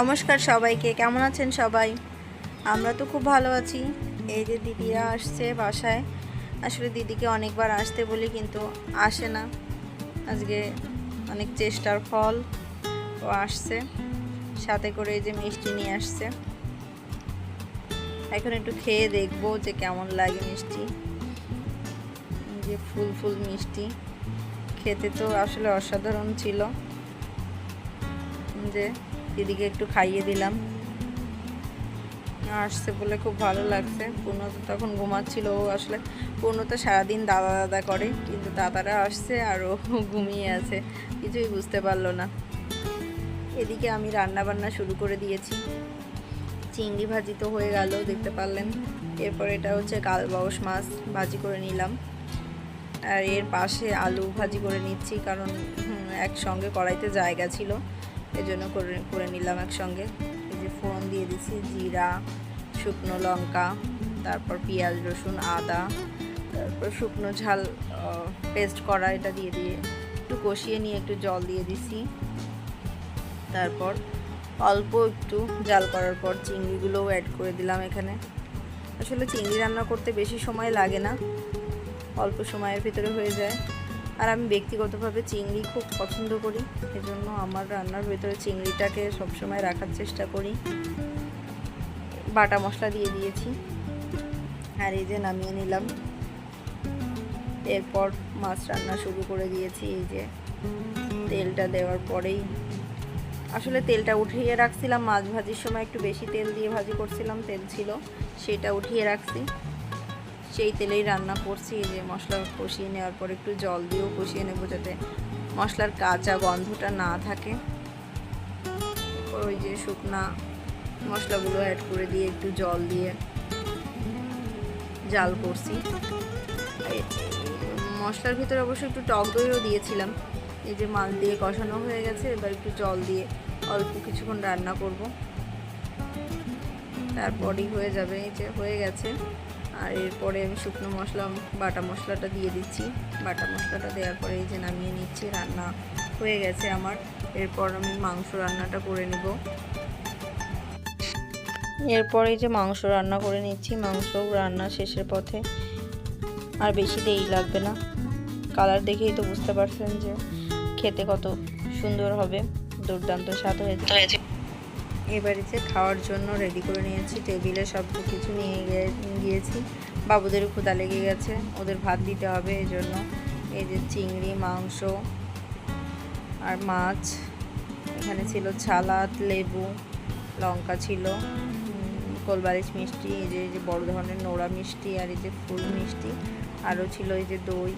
নমস্কার সবাইকে, কেমন আছেন সবাই? আমরা তো খুব ভালো আছি। এই যে দিদিরা আসছে বাসায়। আসলে দিদিকে অনেকবার আসতে বলি কিন্তু আসে না। আজকে অনেক চেষ্টার ফল ও আসছে। সাথে করে এই যে মিষ্টি নিয়ে আসছে। এখন একটু খেয়ে দেখব যে কেমন লাগে মিষ্টি। যে ফুল ফুল মিষ্টি। খেতে তো আসলে অসাধারণ ছিল। যে দিদিকে একটু খাইয়ে দিলাম। আসছে বলে খুব ভালো লাগছে। পূর্ণ তো তখন ঘুমাচ্ছিল। ও আসলে পূর্ণ তো সারাদিন দাদা দাদা করে, কিন্তু দাদারা আসছে আর ও ঘুমিয়ে আছে। কিছুই বুঝতে পারল না। এদিকে আমি রান্না বান্না শুরু করে দিয়েছি। চিংড়ি ভাজি তো হয়ে গেল, দেখতে পারলেন। এরপর এটা হচ্ছে কালবাউস মাছ ভাজি করে নিলাম। আর এর পাশে আলু ভাজি করে নিচ্ছি, কারণ একসঙ্গে কড়াইতে জায়গা ছিল। এজন্য করে করে নিলাম একসঙ্গে। এই যে ফোড়ন দিয়ে দিছি, জিরা, শুকনো লঙ্কা, তারপর পেঁয়াজ, রসুন, আদা, তারপর শুকনো ঝাল পেস্ট করা এটা দিয়ে দিয়ে একটু কষিয়ে নিয়ে একটু জল দিয়ে দিছি। তারপর অল্প একটু জাল করার পর চিংড়িগুলোও অ্যাড করে দিলাম এখানে। আসলে চিংড়ি রান্না করতে বেশি সময় লাগে না, অল্প সময়ের ভিতরে হয়ে যায়। আর আমি ব্যক্তিগতভাবে চিংড়ি খুব পছন্দ করি, এজন্য আমার রান্নার ভেতরে চিংড়িটাকে সবসময় রাখার চেষ্টা করি। বাটা মশলা দিয়ে দিয়েছি। আর এই যে নামিয়ে নিলাম। এরপর মাছ রান্না শুরু করে দিয়েছি, এই যে তেলটা দেওয়ার পরেই। আসলে তেলটা উঠিয়ে রাখছিলাম, মাছ ভাজির সময় একটু বেশি তেল দিয়ে ভাজি করছিলাম, তেল ছিল, সেটা উঠিয়ে রাখছি। সেই তেলেই রান্না করছি যে মশলা কষিয়ে নেওয়ার পর একটু জল দিয়েও কষিয়ে নেব যাতে মশলার কাঁচা গন্ধটা না থাকে। ওই যে শুকনা মশলাগুলো অ্যাড করে দিয়ে একটু জল দিয়ে জাল করছি। মশলার ভিতরে অবশ্য একটু টক দইও দিয়েছিলাম। এই যে মাল দিয়ে কষানো হয়ে গেছে, এবার একটু জল দিয়ে অল্প কিছুক্ষণ রান্না করব। তারপরই হয়ে যাবে, এই যে হয়ে গেছে। আর এরপরে আমি শুকনো মশলা, বাটা মশলাটা দিয়ে দিচ্ছি। বাটা মশলাটা দেওয়ার পরে এই যে নামিয়ে নিচ্ছি, রান্না হয়ে গেছে আমার। এরপর আমি মাংস রান্নাটা করে নেব। এরপর এই যে মাংস রান্না করে নিচ্ছি, মাংস রান্না শেষের পথে আর বেশি দেরি লাগবে না। কালার দেখেই তো বুঝতে পারছেন যে খেতে কত সুন্দর হবে, দুর্দান্ত স্বাদ হয়েছে। এবারে যে খাওয়ার জন্য রেডি করে নিয়েছি। টেবিলে সব কিছু নিয়ে গিয়ে- গিয়েছি। বাবুদের ক্ষুদা লেগে গেছে। ওদের ভাত দিতে হবে এই জন্য এই যে চিংড়ি, মাংস আর মাছ। এখানে ছিল ছালাদ লেবু, লঙ্কা ছিল। গোলবালিশ মিষ্টি, এই যে এই যে বড় ধরনের নোড়া মিষ্টি আর এই যে ফুল মিষ্টি। আরও ছিল এই যে দই।